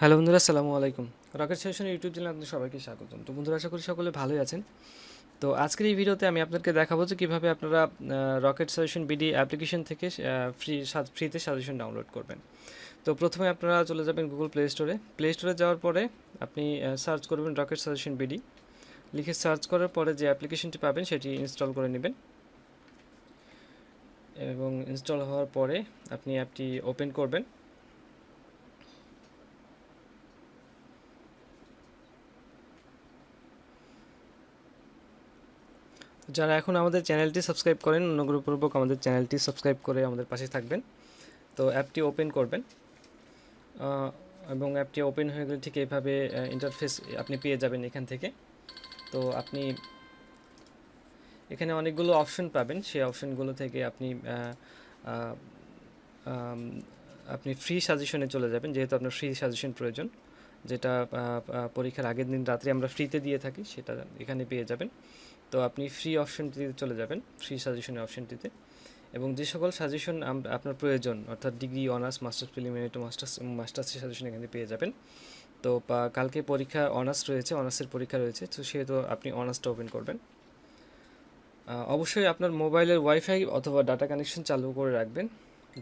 Hello বন্ধুরা, আসসালামু আলাইকুম। রকেট সেশন ইউটিউব চ্যানেলে আপনাদের সবাইকে স্বাগতম। তো বন্ধুরা, আশা করি সকলে ভালোই আছেন। তো আজকের এই ভিডিওতে আমি আপনাদেরকে দেখাবো যে কীভাবে আপনারা রকেট সাজেশন বিডি অ্যাপ্লিকেশন থেকে ফ্রি ফ্রিতে সাজেশন ডাউনলোড করবেন। তো প্রথমে আপনারা চলে যাবেন গুগল প্লে স্টোরে। প্লে স্টোরে যাওয়ার পরে আপনি সার্চ করবেন রকেট সাজেশন বিডি। লিখে সার্চ করার পরে যে অ্যাপ্লিকেশনটি পাবেন, সেটি ইনস্টল করে নেবেন। এবং ইনস্টল হওয়ার পরে আপনি অ্যাপটি ওপেন করবেন। যারা এখন আমাদের চ্যানেলটি সাবস্ক্রাইব করেন, অনুগ্রহপূর্বক আমাদের চ্যানেলটি সাবস্ক্রাইব করে আমাদের পাশে থাকবেন। তো অ্যাপটি ওপেন করবেন। এবং অ্যাপটি ওপেন হয়ে গেলে ঠিক এইভাবে ইন্টারফেস আপনি পেয়ে যাবেন এখান থেকে। তো আপনি এখানে অনেকগুলো অপশন পাবেন। সেই অপশনগুলো থেকে আপনি আপনি ফ্রি সাজেশনে চলে যাবেন, যেহেতু আপনার ফ্রি সাজেশন প্রয়োজন। যেটা পরীক্ষার আগের দিন রাত্রে আমরা ফ্রিতে দিয়ে থাকি, সেটা এখানে পেয়ে যাবেন। তো আপনি ফ্রি অপশনটিতে চলে যাবেন ফ্রি সাজেশনের অপশনটিতে এবং যে সকল সাজেশন আপনার প্রয়োজন, অর্থাৎ degree honours masters preliminary to masters মাস্টার্সের suggestion এখানে পেয়ে যাবেন। তো কালকে পরীক্ষা অনার্স রয়েছে অনার্সের পরীক্ষা রয়েছে, তো সেহেতু আপনি অনার্সটা ওপেন করবেন। অবশ্যই আপনার মোবাইলের ওয়াইফাই অথবা ডাটা কানেকশন চালু করে রাখবেন,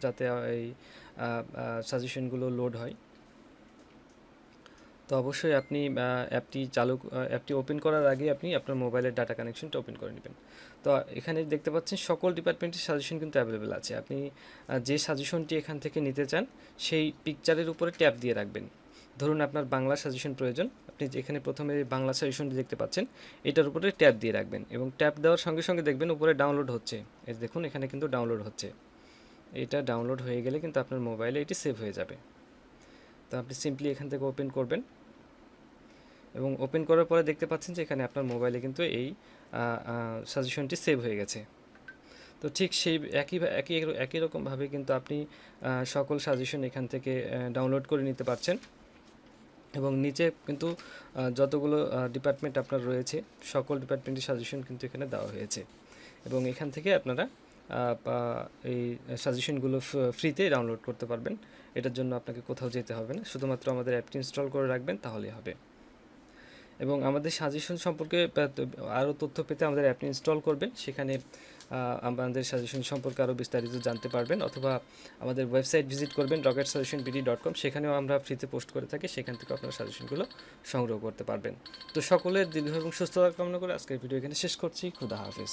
যাতে এই সাজেশনগুলো লোড হয়। তো অবশ্যই আপনি অ্যাপটি চালু অ্যাপটি ওপেন করার আগে আপনি আপনার মোবাইলের ডাটা কানেকশনটা ওপেন করে নেবেন। তো এখানে দেখতে পাচ্ছেন সকল ডিপার্টমেন্টের সাজেশন কিন্তু অ্যাভেলেবেল আছে। আপনি যে সাজেশনটি এখান থেকে নিতে চান, সেই পিকচারের উপরে ট্যাপ দিয়ে রাখবেন। ধরুন আপনার বাংলা সাজেশন প্রয়োজন, আপনি এখানে প্রথমে বাংলা সাজেশনটি দেখতে পাচ্ছেন, এটার উপরে ট্যাপ দিয়ে রাখবেন এবং ট্যাপ দেওয়ার সঙ্গে সঙ্গে দেখবেন উপরে ডাউনলোড হচ্ছে। এই দেখুন, এখানে কিন্তু ডাউনলোড হচ্ছে। এটা ডাউনলোড হয়ে গেলে কিন্তু আপনার মোবাইলে এটি সেভ হয়ে যাবে। তো আপনি সিম্পলি এখান থেকে ওপেন করবেন। এবং ওপেন করার পরে দেখতে পাচ্ছেন যে এখানে আপনার মোবাইলে কিন্তু এই সাজেশনটি সেভ হয়ে গেছে। তো ঠিক সেই একই একই একই রকমভাবে কিন্তু আপনি সকল সাজেশন এখান থেকে ডাউনলোড করে নিতে পারছেন। এবং নিচে কিন্তু যতগুলো ডিপার্টমেন্ট আপনার রয়েছে, সকল ডিপার্টমেন্টের সাজেশন কিন্তু এখানে দেওয়া হয়েছে। এবং এখান থেকে আপনারা এই সাজেশনগুলো ফ্রিতে ডাউনলোড করতে পারবেন। এটার জন্য আপনাকে কোথাও যেতে হবে না। শুধুমাত্র আমাদের অ্যাপটি ইনস্টল করে রাখবেন, তাহলেই হবে। এবং আমাদের সাজেশন সম্পর্কে আরও তথ্য পেতে আমাদের অ্যাপটি ইনস্টল করবেন। সেখানে আমাদের সাজেশন সম্পর্কে আরও বিস্তারিত জানতে পারবেন। অথবা আমাদের ওয়েবসাইট ভিজিট করবেন Rocket suggestion BD dot com সেখানেও আমরা ফ্রিতে পোস্ট করে থাকি। সেখান থেকে আপনারা সাজেশনগুলো সংগ্রহ করতে পারবেন। তো সকলের দীর্ঘ এবং সুস্থতা কামনা করে আজকের ভিডিও এখানে শেষ করছি। খুদা হাফেজ।